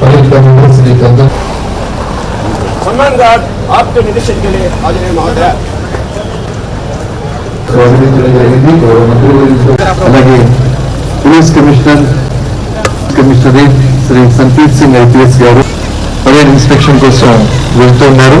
परिक्रम श्री कंदन सम्मान गार्ड आपके निरीक्षण के लिए हाजिर है महोदय స్వాగతించడం జరిగింది గౌరవ మంత్రి వర్యులు. అలాగే police commissioner commissionerate Shri Sampeet Singh IPS గారు పరేడ్ ఇన్స్పెక్షన్ కోసం వెళ్తున్నారు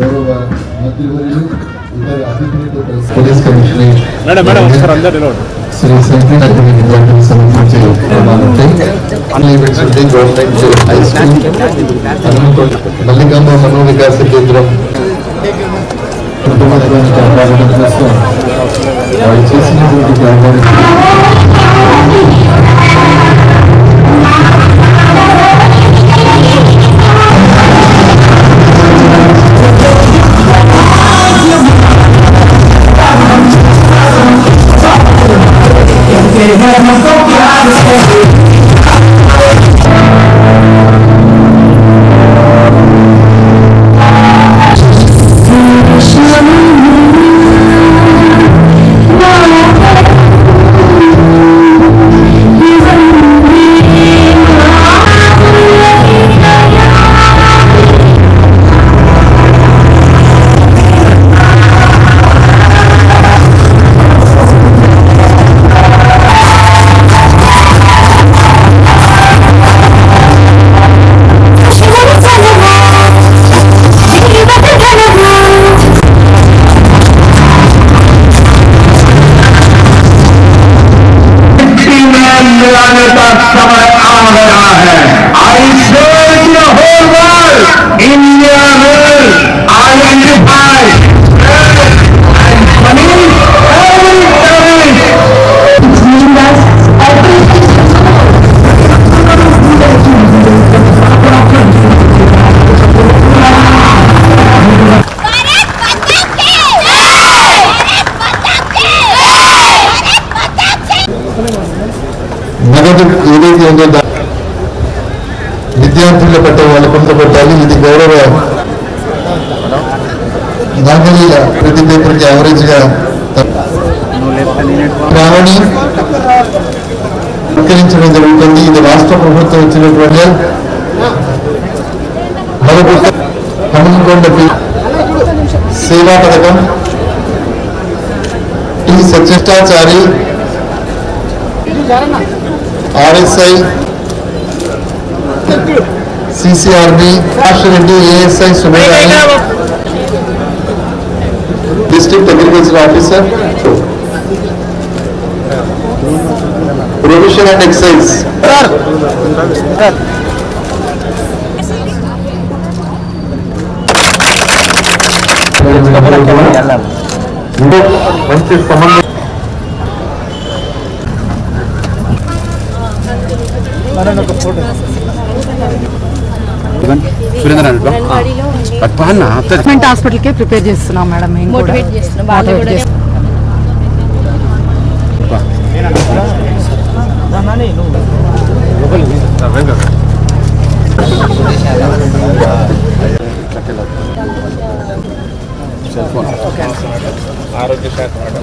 ಗೌರವ ಮಂತ್ರಿವರಿಗೂ ಇದರ ಅಧಿಕಾರಿಗಳು ಪೊಲೀಸ್ ಕಮಿಷನರ್ ಶ್ರೀ ಸಂಕೀರ್ಣದಲ್ಲಿ ವಿದ್ಯಾರ್ಥಿ ಸಮಿತಿ ಮಾಡುತ್ತೆ ಅಲ್ಲಿ ಬಿಡಿಸಿದ್ದೆ ಗೌರ್ಮೆಂಟ್ ಹೈಸ್ಕೂಲ್ ಮಲ್ಲಿಕಾಂಬ ಮನೋವಿಕಾಸ ಕೇಂದ್ರ కుటుంబాల కార్యాలయం కోసం వాళ్ళు చేసినటువంటి కార్యాలయం Eles não são criados por Deus. నగదు ఏదైతే ఉందో విద్యార్థుల్లో విద్యార్థుల పట్ల వాళ్ళ కొంత పెట్టాలి ఇది గౌరవ నాగరీయ ప్రతి పేపర్కి యావరేజ్గా రావణి సత్కరించడం జరుగుతుంది. ఇది రాష్ట్ర ప్రభుత్వం ఇచ్చినటువంటి మరొక హనుమకొండ సేవా పథకం. ఈ Satyashtachari RSI CCRB Reddy ASI Sumerani district agriculture officer prohibition and excise. మంచి సంబంధం గవర్నమెంట్ హాస్పిటల్కే ప్రిపేర్ చేస్తున్నాం మేడం మేము కూడా మోటివేట్ చేస్తున్నాం వాళ్ళు Motivate కూడా చేస్తున్నాం. ఆరోగ్య శాఖ మేడం.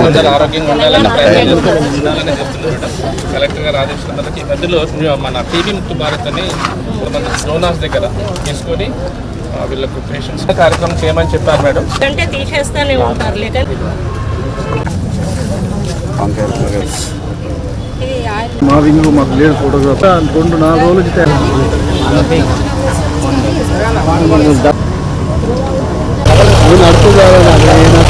అందరూ ఆరోగ్యంగా ఉండాలని ప్రయత్నం. ఉండాలని చెప్తున్నారు మేడం. కలెక్టర్ గారు ఆదేశించిన మధ్యలో మన టీబీ ముక్త భారత్ అని కొంతమంది దగ్గర తీసుకొని వీళ్ళకు పేషెంట్స్ కార్యక్రమం చేయమని చెప్పారు మేడం. అంటే తీసేస్తూనే ఉంటారు మా వింగ్ మాకు లేదు ఫోటోగ్రాఫర్ రెండు నాలుగు రోజులు తయారు അത് നടത്തുകാരാണ് അങ്ങനെ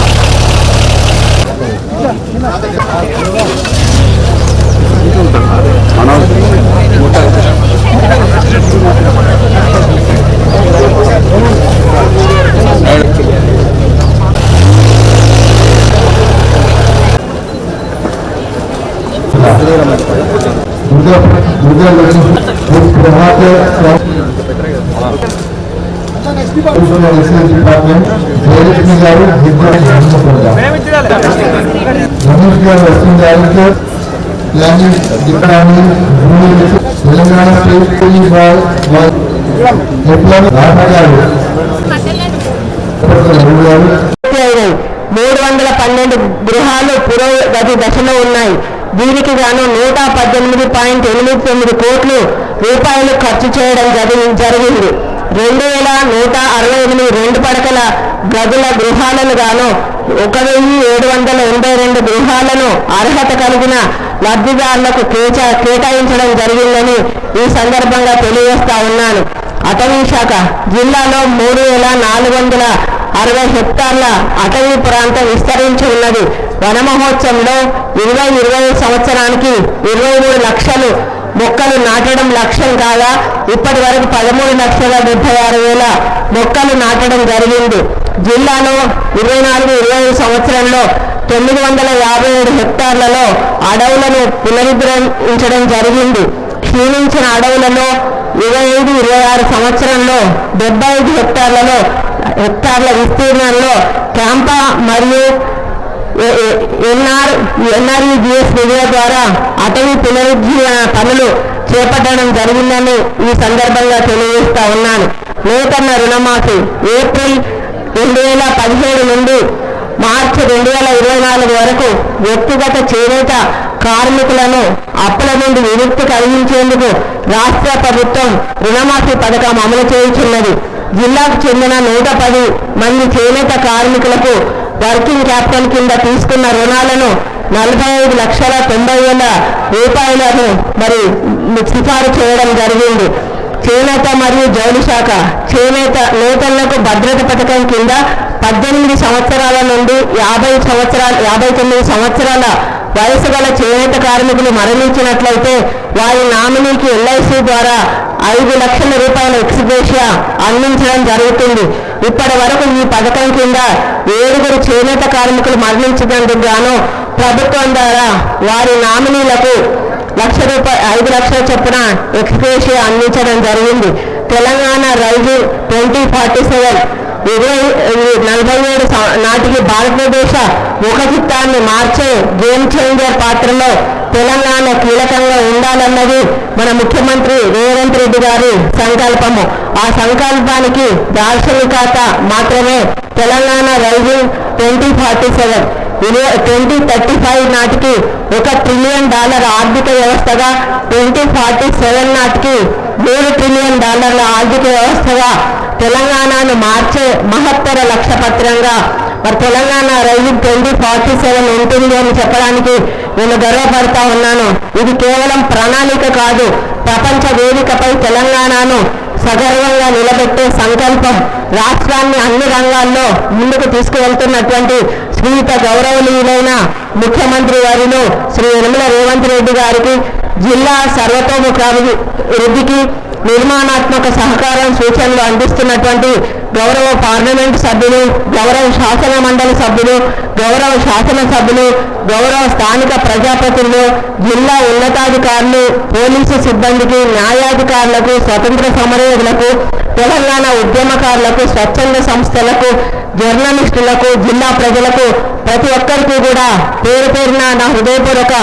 दुर्गा दुर्गा తెలంగాణ మూడు వందల పన్నెండు గృహాలు పురోగతి దశలో ఉన్నాయి. దీనికి గాను నూట పద్దెనిమిది పాయింట్ ఎనిమిది తొమ్మిది కోట్లు రూపాయలు ఖర్చు చేయడం జరిగింది. రెండు వేల నూట అరవై ఎనిమిది రెండు పడకల గదుల గృహాలను గాను ఒక వెయ్యి ఏడు వందల ఎనభై రెండు గృహాలను అర్హత కలిగిన లబ్ధిదారులకు కేచా కేటాయించడం జరిగిందని ఈ సందర్భంగా తెలియజేస్తా ఉన్నాను. అటవీ శాఖ జిల్లాలో మూడు వేల నాలుగు వందల అరవై హెక్టార్ల అటవీ ప్రాంతం విస్తరించి ఉన్నది. వనమహోత్సవంలో ఇరవై ఇరవై సంవత్సరానికి ఇరవై మూడు లక్షలు మొక్కలు నాటడం లక్ష్యం కాగా ఇప్పటి వరకు పదమూడు లక్షల డెబ్బై ఆరు వేల మొక్కలు నాటడం జరిగింది. జిల్లాలో ఇరవై నాలుగు ఇరవై ఐదు సంవత్సరంలో తొమ్మిది వందల యాభై ఏడు హెక్టార్లలో అడవులను పునరుద్ధరించడం జరిగింది. క్షీణించిన అడవులలో ఇరవై ఐదు ఇరవై ఆరు సంవత్సరంలో డెబ్బై ఐదు హెక్టార్లలో హెక్టార్ల విస్తీర్ణంలో క్యాంపా మరియు ఎన్ఆర్ ఎన్ఆర్ఈజిఎస్ నిధుల ద్వారా అటవీ పునరుజ్జీవన పనులు చేపట్టడం జరిగిందని ఈ సందర్భంగా తెలియజేస్తా ఉన్నాను. నూతన రుణమాఫీ ఏప్రిల్ రెండు వేల పదిహేడు నుండి మార్చి రెండు వేల ఇరవై నాలుగు వరకు వ్యక్తిగత చేనేత కార్మికులను అప్పుల నుండి విముక్తి కలిగించేందుకు రాష్ట్ర ప్రభుత్వం రుణమాఫీ పథకం అమలు చేయుచున్నది జిల్లాకు చెందిన నూట పది మంది చేనేత కార్మికులకు వర్కింగ్ క్యాపిటల్ కింద తీసుకున్న రుణాలను నలభై ఐదు లక్షల తొంభై వేల రూపాయలను మరి సిఫారు చేయడం జరిగింది. చేనేత మరియు జౌలి శాఖ. చేనేత నేతలకు భద్రత పథకం కింద పద్దెనిమిది సంవత్సరాల నుండి యాభై సంవత్సరాల యాభై తొమ్మిది సంవత్సరాల వయసు గల చేనేత కార్మికులు మరణించినట్లయితే వారి నామినీకి ఎల్ఐసి ద్వారా ఐదు లక్షల రూపాయల ఎక్స్గ్రేషియా అందించడం జరుగుతుంది. ఇప్పటి వరకు ఈ పథకం కింద ఏడుగురు చేనేత కార్మికులు మరణించినందుకు గాను ప్రభుత్వం ద్వారా వారి నామినీలకు లక్ష రూపాయలు ఐదు లక్షల చొప్పున ఎక్స్ప్రెషియా అందించడం జరిగింది. తెలంగాణ రైలు ట్వంటీ ఫార్టీ సెవెన్. ఇరవై నలభై ఏడు నాటికి భారతదేశ ముఖ చిత్తాన్ని మార్చే గేమ్ చేంజర్ పాత్రలో తెలంగాణ కీలకంగా ఉండాలన్నది మన ముఖ్యమంత్రి రేవంత్ రెడ్డి గారి సంకల్పము. ఆ సంకల్పానికి దార్శనికత మాత్రమే Telangana rising twenty forty seven. Twenty thirty five నాటికి ఒక ట్రిలియన్ డాలర్ ఆర్థిక వ్యవస్థగా ట్వంటీ ఫార్టీ సెవెన్ నాటికి మూడు ట్రిలియన్ డాలర్ల ఆర్థిక వ్యవస్థగా తెలంగాణను మార్చే మహత్తర లక్ష్య పత్రంగా మరి తెలంగాణ రైలు ట్వంటీ ఫార్టీ సెవెన్ ఉంటుంది అని చెప్పడానికి నేను గర్వపడతా ఉన్నాను. ఇది కేవలం ప్రణాళిక కాదు ప్రపంచ వేదికపై తెలంగాణను సగర్వంగా నిలబెట్టే సంకల్పం రాష్ట్రాన్ని అన్ని రంగాల్లో ముందుకు తీసుకువెళ్తున్నటువంటి శ్రీయుత గౌరవనీయులైన ముఖ్యమంత్రి వారిలో శ్రీ యనమల రేవంత్ రెడ్డి గారికి జిల్లా సర్వతోముఖాభివృద్ధికి నిర్మాణాత్మక సహకారం సూచనలు అందిస్తున్నటువంటి గౌరవ పార్లమెంట్ సభ్యులు గౌరవ శాసన మండలి సభ్యులు గౌరవ శాసన సభ్యులు గౌరవ స్థానిక ప్రజాప్రతినిధులు జిల్లా ఉన్నతాధికారులు పోలీసు సిబ్బందికి న్యాయాధికారులకు స్వతంత్ర సమరయోధులకు తెలంగాణ ఉద్యమకారులకు స్వచ్ఛంద సంస్థలకు జర్నలిస్టులకు జిల్లా ప్రజలకు ప్రతి ఒక్కరికి కూడా పేరు పేరున నా హృదయపూర్వక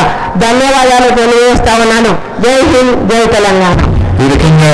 ధన్యవాదాలు తెలియజేస్తా ఉన్నాను. జై హింద్ జై తెలంగాణ. ఈ రకంగా